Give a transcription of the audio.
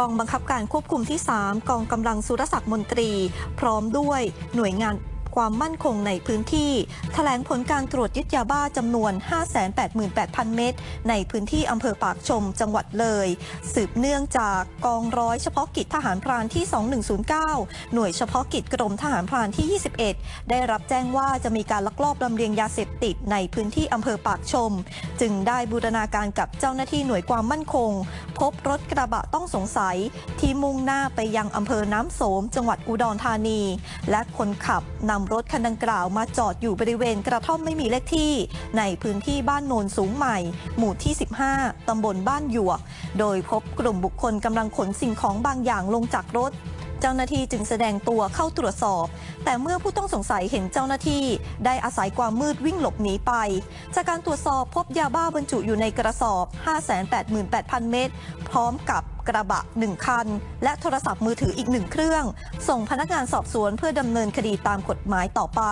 กองบังคับการควบคุมที่ 3 กองกำลังสุรศักดิ์มนตรี พร้อมด้วยหน่วยงาน ความมั่นคงในพื้นที่แถลงผลการตรวจยึดยาบ้าจำนวน 588,000 เม็ดในพื้นที่อำเภอปากชมจังหวัดเลย สืบเนื่องจากกองร้อยเฉพาะกิจทหารพรานที่ 2109 หน่วยเฉพาะกิจกรมทหารพรานที่ 21 ได้รับแจ้งว่าจะมีการลักลอบลำเลียงยาเสพติดในพื้นที่อำเภอปากชม จึงได้บูรณาการกับเจ้าหน้าที่หน่วยความมั่นคง พบรถกระบะต้องสงสัย ที่มุ่งหน้าไปยังอำเภอน้ำโสม จังหวัดอุดรธานี และคนขับนำรถคันดังกล่าวมาจอดอยู่บริเวณกระท่อมไม่มีเลขที่ ในพื้นที่บ้านโนนสูงใหม่ หมู่ที่ 15 ตำบลบ้านหยวก โดยพบกลุ่มบุคคลกำลังขนสิ่งของบางอย่างลงจากรถเจ้าหน้าที่จึงแสดงตัวเข้าตรวจสอบ แต่เมื่อผู้ต้องสงสัยเห็นเจ้าหน้าที่ ได้อาศัยความมืดวิ่งหลบหนีไป จากการตรวจสอบพบยาบ้าบรรจุอยู่ในกระสอบ 588,000 เม็ด พร้อมกับ กระบะ 1 คัน และโทรศัพท์มือถืออีกหนึ่งเครื่อง ส่งพนักงานสอบสวนเพื่อดำเนินคดีตามกฎหมายต่อไป